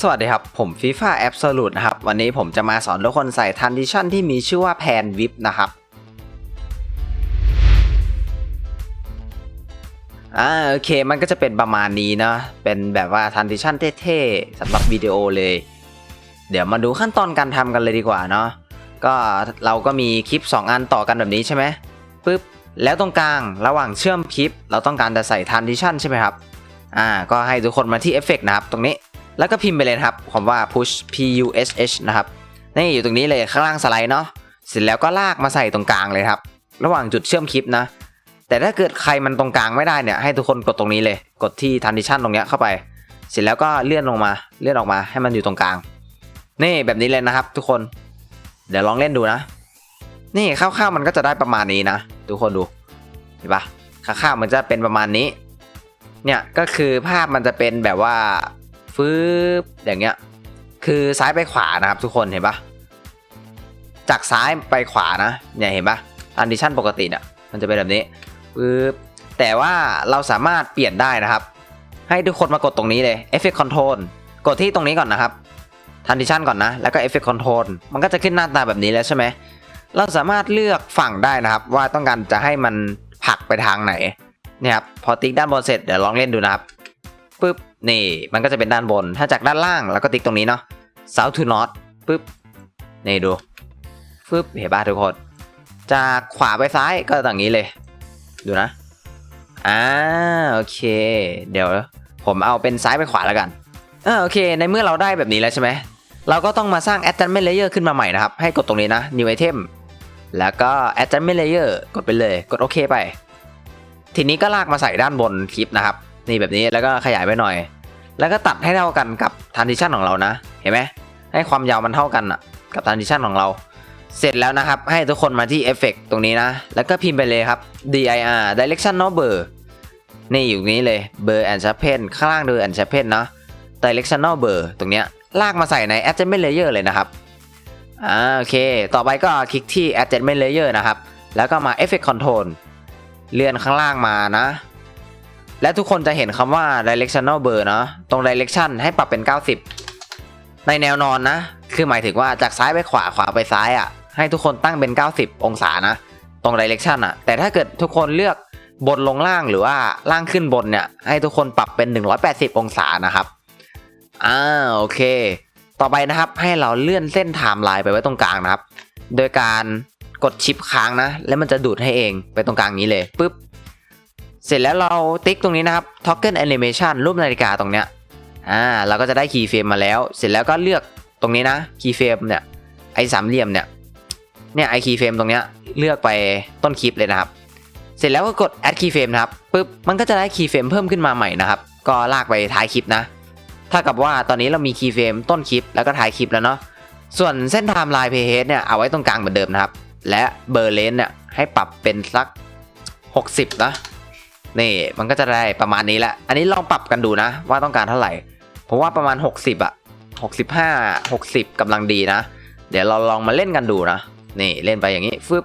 สวัสดีครับ ผมฟีฟ่าแอบสูตนะครับ วันนี้ผมจะมาสอนทุกคนใส่ทันดิชันที่มีชื่อว่าแพนวิปนะครับอ่าโอเคมันก็จะเป็นประมาณนี้นะ เป็นแบบว่าทันดิชันเท่ๆสำหรับวิดีโอเลย เดี๋ยวมาดูขั้นตอนการทำกันเลยดีกว่าเนาะก็เราก็มีคลิป 2 อันต่อกันแบบนี้ใช่ไหมปึ๊บแล้วตรงกลางระหว่างเชื่อมคลิป เราต้องการจะใส่ทันดิชันใช่ไหมครับอ่าก็ให้ทุกคนมาที่เอฟเฟกนะครับตรงนี้ แล้วก็พิมพ์ไปเลยครับคำว่า push p u s h นะครับนี่อยู่ตรงนี้เลยข้างล่างสไลด์เนาะเสร็จแล้วก็ลากมาใส่ตรงกลางเลยครับ ระหว่างจุดเชื่อมคลิปนะ แต่ถ้าเกิดใครมันตรงกลางไม่ได้เนี่ยให้ทุกคนกดตรงนี้เลย กดที่ transition ตรงเนี้ยเข้าไป เสร็จแล้วก็เลื่อนลงมาเลื่อนออกมาให้มันอยู่ตรงกลาง นี่แบบนี้เลยนะครับ ทุกคน เดี๋ยวลองเล่นดูนะ นี่คร่าวๆมันก็จะได้ประมาณนี้นะ ทุกคนดูเห็นปะคร่าวๆมันจะเป็นประมาณนี้ เนี่ยก็คือภาพมันจะเป็นแบบว่า ฟืบอย่างเงี้ย คือซ้ายไปขวานะครับทุกคนเห็นปะจากซ้ายไปขวานะเนี่ยเห็นปะอันดิชั่นปกติเนี่ยมันจะเป็นแบบนี้ฟืบแต่ว่าเราสามารถเปลี่ยนได้นะครับ ให้ทุกคนมากดตรงนี้เลย Effect Control กดที่ตรงนี้ก่อนนะครับ Transition ก่อนนะ แล้วก็ Effect Control มันก็จะขึ้นหน้าตาแบบนี้แล้วใช่ไหม เราสามารถเลือกฝั่งได้นะครับ ว่าต้องการจะให้มันผลักไปทางไหนเนี่ยครับพอติ๊กด้านบนเสร็จเดี๋ยวลองเล่นดูนะครับปึ๊บ นี่มันก็จะเป็นด้านบน ถ้าจากด้านล่างแล้วก็ติ๊กตรงนี้เนาะ south to north ปึ๊บ นี่ดูปึ๊บ เห็นป่ะทุกคน จากขวาไปซ้ายก็อย่างนี้เลย ดูนะ อ่า โอเค เดี๋ยว ผมเอาเป็นซ้ายไปขวาแล้วกันอ่าโอเค ในเมื่อเราได้แบบนี้แล้วใช่ไหม เราก็ต้องมาสร้าง adjustment layer ขึ้นมาใหม่นะครับ ให้กดตรงนี้นะ new item แล้วก็ adjustment layer กดไปเลย กดโอเคไป ทีนี้ก็ลากมาใส่ด้านบนคลิปนะครับ นี่แบบนี้แล้วก็ขยายไปหน่อย แล้วก็ตัดให้เท่ากันกับ transition ของเรานะ เห็นไหมให้ความยาวมันเท่ากันอะกับ transition ของเรา เสร็จแล้วนะครับ ให้ทุกคนมาที่ effect ตรงนี้นะ แล้วก็พิมพ์ไปเลยครับ dir direction no blur นี่อยู่นี้เลย blur and sharpen ข้างล่าง blur and sharpen เนาะ directional blur ตรงเนี้ยลากมาใส่ใน adjustment layer เลยนะครับอ่าโอเค ต่อไปก็คลิกที่ adjustment layer นะครับ แล้วก็มา effect control เลื่อนข้างล่างมานะ และทุกคนจะเห็นคำว่า directional blur เนาะตรง direction ให้ปรับเป็น 90 ในแนวนอนนะ คือหมายถึงว่าจากซ้ายไปขวาขวาไปซ้ายอะ่ะ ให้ทุกคนตั้งเป็น 90 องศานะ ตรง direction อะ่ะ แต่ถ้าเกิดทุกคนเลือกบนลงล่างหรือว่าล่างขึ้นบนเนี่ย ให้ทุกคนปรับเป็น 180 องศานะครับ อ่าโอเค ต่อไปนะครับให้เราเลื่อนเส้นไทม์ไลน์ไปไว้ตรงกลางนะครับ โดยการกดชิปค้างนะ แล้วมันจะดูดให้เองไปตรงกลางนี้เลยปุ๊บ เสร็จแล้วเราติ๊กตรงนี้นะครับ Toggle Animation รูปนาฬิกาตรงเนี้ยอ่าเราก็จะได้คีย์เฟรมมาแล้ว เสร็จแล้วก็เลือกตรงนี้นะคีย์เฟรมเนี่ยไอ้สามเหลี่ยมเนี่ยเนี่ยไอคีย์เฟรมตรงเนี้ยเลือกไปต้นคลิปเลยนะครับ เสร็จแล้วก็กด add keyframe นะครับปุ๊บมันก็จะได้คีย์เฟรมเพิ่มขึ้นมาใหม่นะครับ ก็ลากไปท้ายคลิปนะถ้ากับว่าตอนนี้เรามีคีย์เฟรมต้นคลิปแล้วก็ท้ายคลิปแล้วเนาะส่วนเส้นไทม์ไลน์เพย์เฮดเนี่ยเอาไว้ตรงกลางเหมือนเดิมนะครับ และเบอร์เลนเนี่ยให้ปรับเป็นสัก 60 นะ นี่มันก็จะได้ประมาณนี้แหละ อันนี้ลองปรับกันดูนะ ว่าต้องการเท่าไหร่ ผมว่าประมาณ 60อะ65 60กำลังดีนะ เดี๋ยวเราลองมาเล่นกันดูนะ นี่เล่นไปอย่างนี้ฟึบ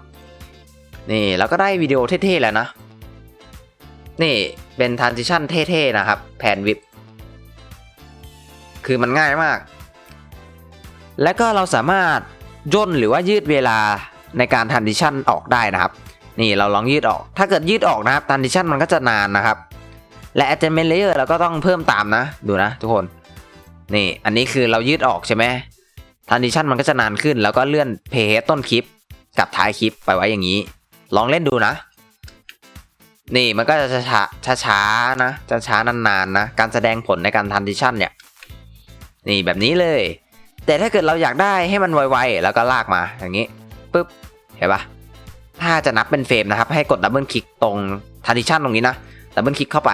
นี่แล้วก็ได้วิดีโอเท่ๆแล้วนะ นี่เป็น transition เท่ๆนะครับแผนวิบคือมันง่ายมาก และก็เราสามารถย่นหรือว่ายืดเวลาในการ transition ออกได้นะครับ นี่เราลองยืดออก ถ้าเกิดยืดออกนะครับ transition มันก็จะนานนะครับ และ adjustment layer เราก็ต้องเพิ่มตามนะ ดูนะทุกคน นี่อันนี้คือเรายืดออกใช่ไหม transition มันก็จะนานขึ้น แล้วก็เลื่อนเพจต้นคลิป กับท้ายคลิปไปไว้อย่างนี้ ลองเล่นดูนะ นี่มันก็จะช้าช้าช้านะจะช้านานๆนะ การแสดงผลในการ transition เนี่ย นี่แบบนี้เลย แต่ถ้าเกิดเราอยากได้ให้มันไวๆ แล้วก็ลากมาอย่างนี้ปุ๊บ เห็นปะ ถ้าจะนับเป็นเฟรมนะครับ ให้กดดับเบิลคลิกตรง transition ตรงนี้นะดับเบิลคลิกเข้าไป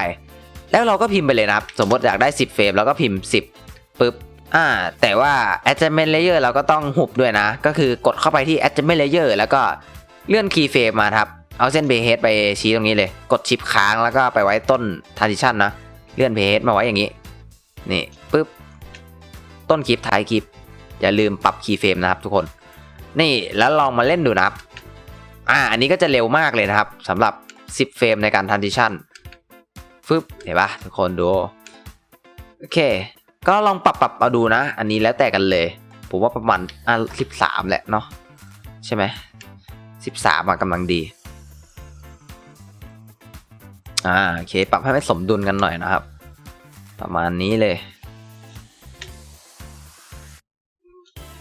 แล้วเราก็พิมพ์ไปเลยนะครับ สมมติอยากได้ 10 เฟรมเราก็พิมพ์ 10ปุ๊บอ่าแต่ว่า adjustment layer เราก็ต้องหุบด้วยนะ ก็คือกดเข้าไปที่ adjustment layer แล้วก็เลื่อน key frame มาครับ เอาเส้น b เ head ไปชี้ตรงนี้เลย กดชิปค้างแล้วก็ไปไว้ต้น transition นะ เลื่อน b เ head มาไว้อย่างนี้ นี่ปุ๊บ ต้นคลิปท้ายคลิป อย่าลืมปรับ key frame นะครับทุกคน นี่แล้วลองมาเล่นดูนะครับ อ่าอันนี้ก็จะเร็วมากเลยนะครับสำหรับ 10 เฟรมในการ transition ฟึบเห็นปะทุกคนดู โอเค ก็ลองปรับปรับเอาดูนะ อันนี้แล้วแต่กันเลย ผมว่าประมาณอะสิบสามแหละเนาะใช่ไหมสิบสามกำลังดีอ่าโอเค ปรับให้มันสมดุลกันหน่อยนะครับ ประมาณนี้เลย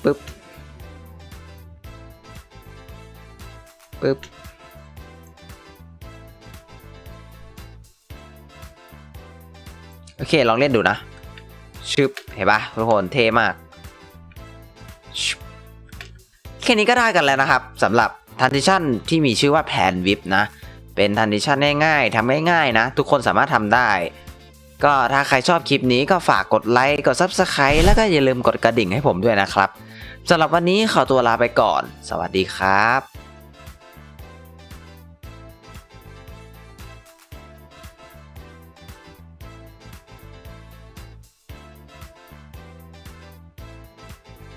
ปึ๊บ ปึ๊บโอเค ลองเล่นดูนะ ชึบ เห็นปะทุกคนเท่มากแค่นี้ก็ได้กันแล้วนะครับสำหรับทันดิชันที่มีชื่อว่าแผนวิบนะ เป็นทันดิชันง่ายๆทำง่ายๆนะ ทุกคนสามารถทำได้ ก็ถ้าใครชอบคลิปนี้ก็ฝากกดไลค์ กด Subscribe แล้วก็อย่าลืมกดกระดิ่งให้ผมด้วยนะครับสำหรับวันนี้ขอตัวลาไปก่อน สวัสดีครับ